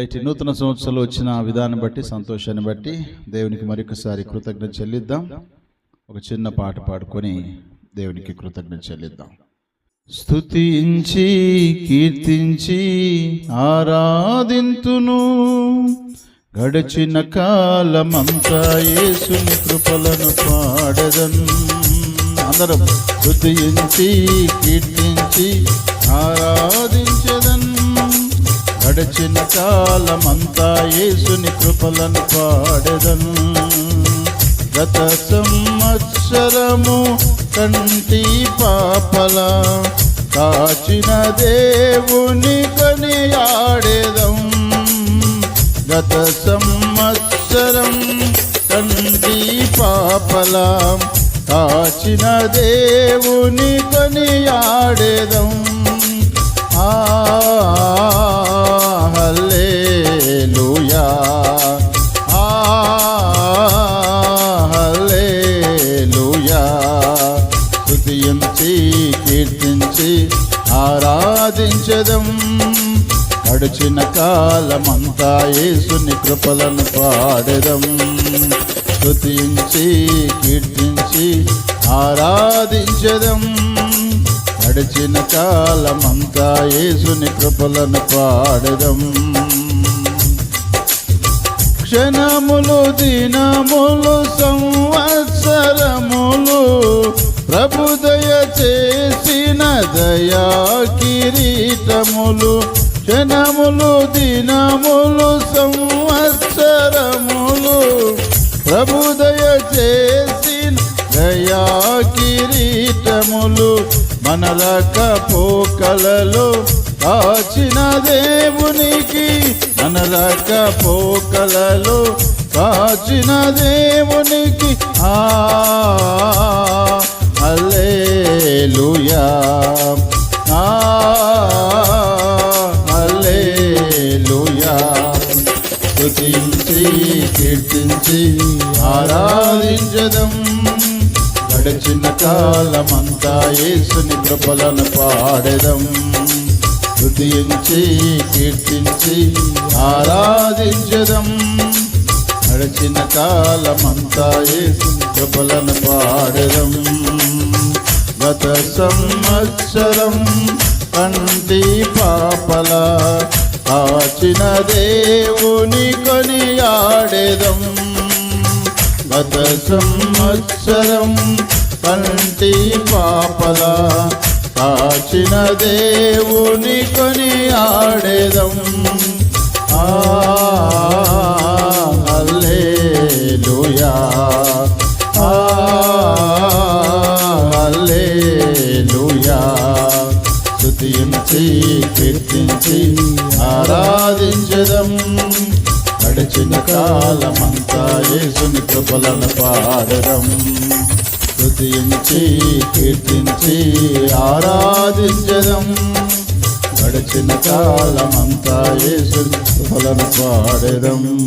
Right నూతన సంవత్సరంలో వచ్చిన విధానం బట్టి సంతోషాన్ని బట్టి దేవునికి మరొకసారి కృతజ్ఞత చెల్లిద్దాం. ఒక చిన్న పాట పాడుకొని దేవునికి కృతజ్ఞత చెల్లిద్దాం. స్థుతించి కీర్తించి ఆరాధింతును. గడిచిన కాలమంతా యేసుని కృపలను పాడదను. అందరం స్తుతించి కీర్తించి ఆరాధి గడిచిన కాలమంతా యేసుని కృపలను పాడెదను. గత సంవత్సరము కంటి పాపల కాచిన దేవుని కనియాడేదం. గత సంవత్సరం కంటి పాపల కాచిన దేవుని కనియాడేదం. ఆడేదం ఆరాధించదం. గడిచిన కాలమంతా యేసుని కృపలను పాడదం. స్తుతించి కీర్తించి ఆరాధించదం. గడిచిన కాలమంతా యేసుని కృపలను పాడదం. క్షణములు దినములు సంవత్సరములు ప్రభుదయ చేసిన దయా కిరీటములు క్షణములు దినములు సంవత్సరములు. ప్రభుదయ చేసిన దయా కిరీటములు మనలక పోకలలో కాచిన దేవునికి మనలక పోకలలో కాచిన దేవునికి ఆ కీర్తించి ఆరాధించదం. గడిచిన కాలమంతా యేసుని కృపలను పాడెదం. స్థుతించి కీర్తించి ఆరాధించదం. గడిచిన కాలమంతా యేసుని కృపలను పాడెదం. గత సంవత్సరం కంటి పాపల కాచిన దేవుని కొనియాడెదం. గత సంవత్సరం కంటి పాపల కాచిన దేవుని కొని ఆడేదం ఆ హల్లెలూయా. స్తుతించి కీర్తించి ఆరాధించదం. గడిచిన కాలమంతా యేసుని కృపలను పాడడం. స్తుతించి కీర్తించి ఆరాధించడం. గడిచిన కాలమంతా యేసుని కృపలను పాడడం.